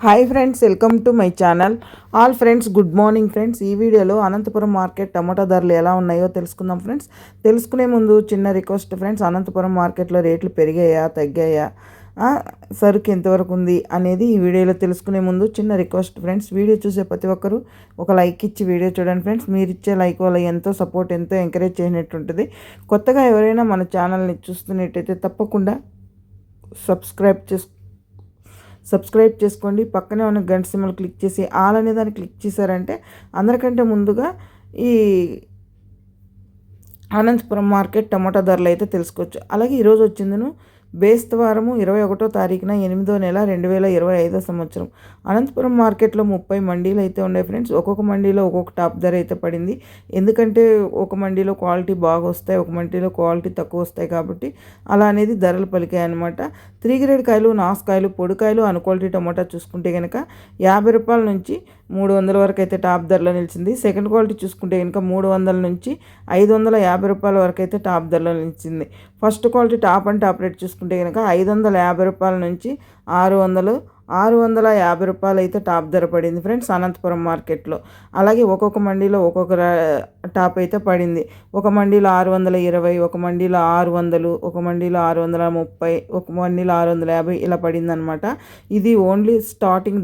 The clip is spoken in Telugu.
Hi friends welcome to my channel all friends good morning friends ఈ వీడియోలో అనంతపురం మార్కెట్ టమాటా ధరలు ఎలా ఉన్నాయో తెలుసుకుందాం ఫ్రెండ్స్ తెలుసుకునే ముందు చిన్న రిక్వెస్ట్ ఫ్రెండ్స్ అనంతపురం మార్కెట్లో రేట్లు పెరిగాయా తగ్గాయా సరుకు ఎంతవరకు ఉంది అనేది ఈ వీడియోలో తెలుసుకునే ముందు చిన్న రిక్వెస్ట్ ఫ్రెండ్స్ వీడియో చూసే ప్రతి ఒక్కరు ఒక లైక్ ఇచ్చి వీడియో చూడండి ఫ్రెండ్స్ మీరు ఇచ్చే లైక్ వల్ల ఎంతో సపోర్ట్ ఎంతో ఎంకరేజ్ చేసినట్టుంటుంది. కొత్తగా ఎవరైనా మన ఛానల్ని చూస్తున్నట్టయితే తప్పకుండా సబ్స్క్రైబ్ చేసు సబ్స్క్రైబ్ చేసుకోండి. పక్కనే ఉన్న గంట సింబల్ క్లిక్ చేసి ఆల్ అనే దాన్ని క్లిక్ చేశారంటే అందరికంటే ముందుగా ఈ అనంతపురం మార్కెట్ టమాటా ధరలు అయితే తెలుసుకోవచ్చు. అలాగే ఈరోజు వచ్చిందను బేస్తవారము ఇరవై ఒకటో తారీఖున ఎనిమిదో నెల రెండు వేల ఇరవై ఐదో సంవత్సరం. అనంతపురం మార్కెట్లో ముప్పై మండీలు అయితే ఉన్నాయి ఫ్రెండ్స్. ఒక్కొక్క మండీలో ఒక్కొక్క టాప్ ధర అయితే పడింది. ఎందుకంటే ఒక మండీలో క్వాలిటీ బాగా వస్తాయి ఒక మండీలో క్వాలిటీ తక్కువ వస్తాయి కాబట్టి అలా అనేది ధరలు పలికాయి అనమాట త్రీ గ్రేడ్ కాయలు నాసుకాయలు పొడికాయలు అన్క్వాలిటీ టమోటా చూసుకుంటే కనుక యాభై రూపాయల నుంచి మూడు వందల వరకు అయితే టాప్ ధరలో నిలిచింది. సెకండ్ క్వాలిటీ చూసుకుంటే కనుక మూడు వందల నుంచి ఐదు వందల యాభై రూపాయల వరకు అయితే టాప్ ధరలో నిలిచింది. First quality top and top rate చూసుకుంటే కనుక ఐదు వందల యాభై రూపాయల నుంచి ఆరు వందలు ఆరు వందల యాభై రూపాయలు అయితే టాప్ ధర పడింది ఫ్రెండ్స్ అనంతపురం మార్కెట్లో. అలాగే ఒక్కొక్క మండీలో ఒక్కొక్క టాప్ అయితే పడింది. ఒక మండీలో ఆరు వందల ఇరవై ఒక మండీలో ఆరు వందలు ఒక మండీలో ఆరు వందల ముప్పై ఒక మండీలో ఆరు వందల యాభై ఇలా పడింది అనమాట ఇది ఓన్లీ స్టార్టింగ్